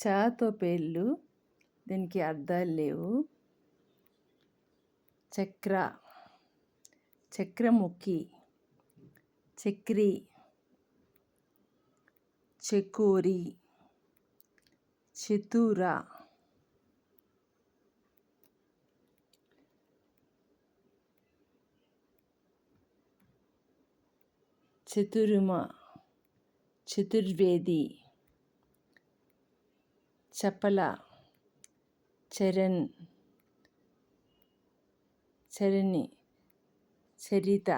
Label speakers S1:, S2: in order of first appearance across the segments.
S1: చాతో పేర్లు దీనికి అర్థాలు లేవు. చక్ర చక్రముఖి చక్రి చెకోరి చతుర చతురుమ చతుర్వేది చపల చరణ్ చరణి చరిత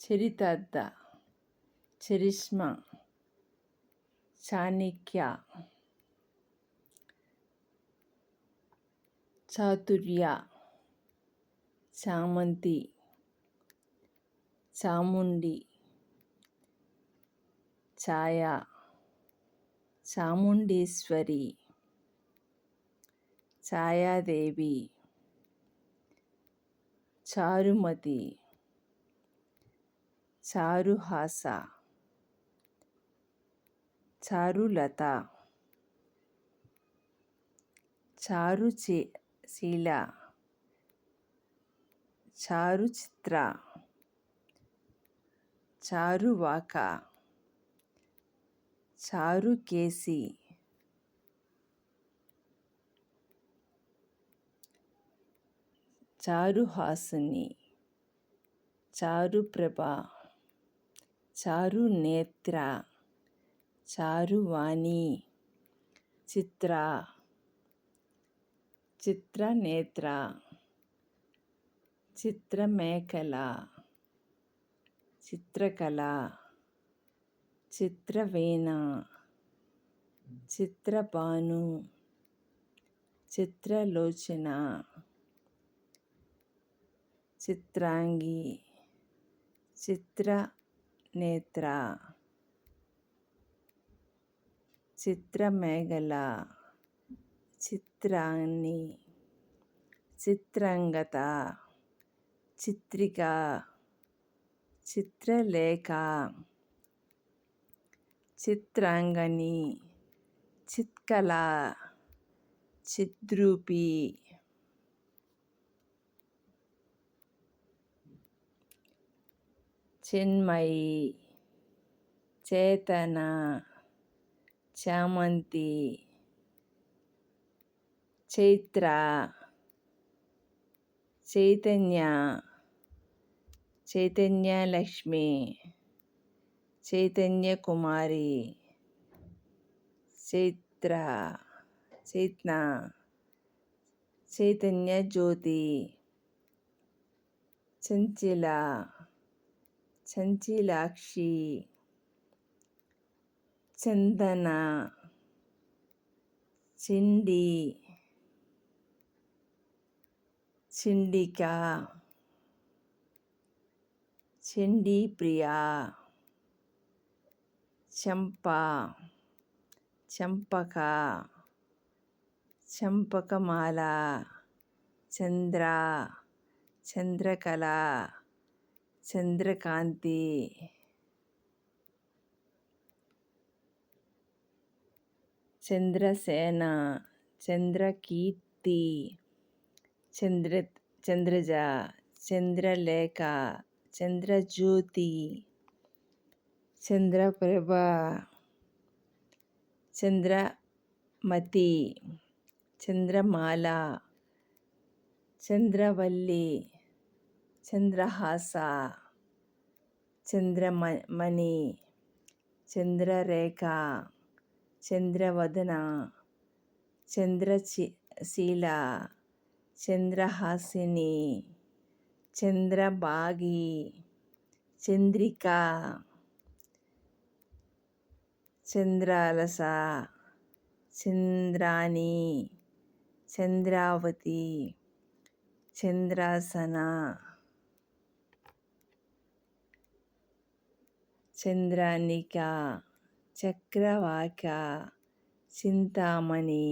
S1: చరితార్థ చరిష్మ చాణిక్య చాతుర్య చామంతి చాముండి ఛాయ చాముండేశ్వరి ఛాయాదేవి చారుమతి చారుహాస చారులత చారు శీల చారు కేసి చారువాక చారుహాసిని చారుప్రభ చారునేత్ర చారువాణి చిత్ర చిత్రనేత్ర చిత్రమేఖల చిత్రకళ చిత్రవేణ చిత్రభాను చిత్రలోచన చిత్రాంగి చిత్రనేత్ర చిత్రమేఘల చిత్రాన్ని చిత్రంగత చిత్రిక చిత్రలేఖ చిత్రాంగని చిత్కళ చిద్రూపి. చిన్మయి చేతన చామంతి చైత్ర చైతన్య చైతన్య లక్ష్మి चैतन्य कुमारी चैत्रा चेतना चैतन्य ज्योति चंचिला चंचिलाक्षी चंदना चिंडी चिंडिका चिंडी प्रिया చెంప చెంపక చంపకమాల చంద్ర చంద్రకళ చంద్రకాంతి. చంద్రసేన చంద్రకీర్తి చంద్ర చంద్రజ చంద్రలేఖ చంద్రజ్యోతి. చంద్రప్రభ చంద్రమతి చంద్రమాల చంద్రవల్లి చంద్రహాస చంద్రమణి చంద్రరేఖ చంద్రవదన చంద్రశీల చంద్రహాసిని చంద్రభాగి చంద్రిక చంద్రాలస చంద్రాణి చంద్రావతి చంద్రాసన చంద్రానిక చక్రవాక చింతామణి.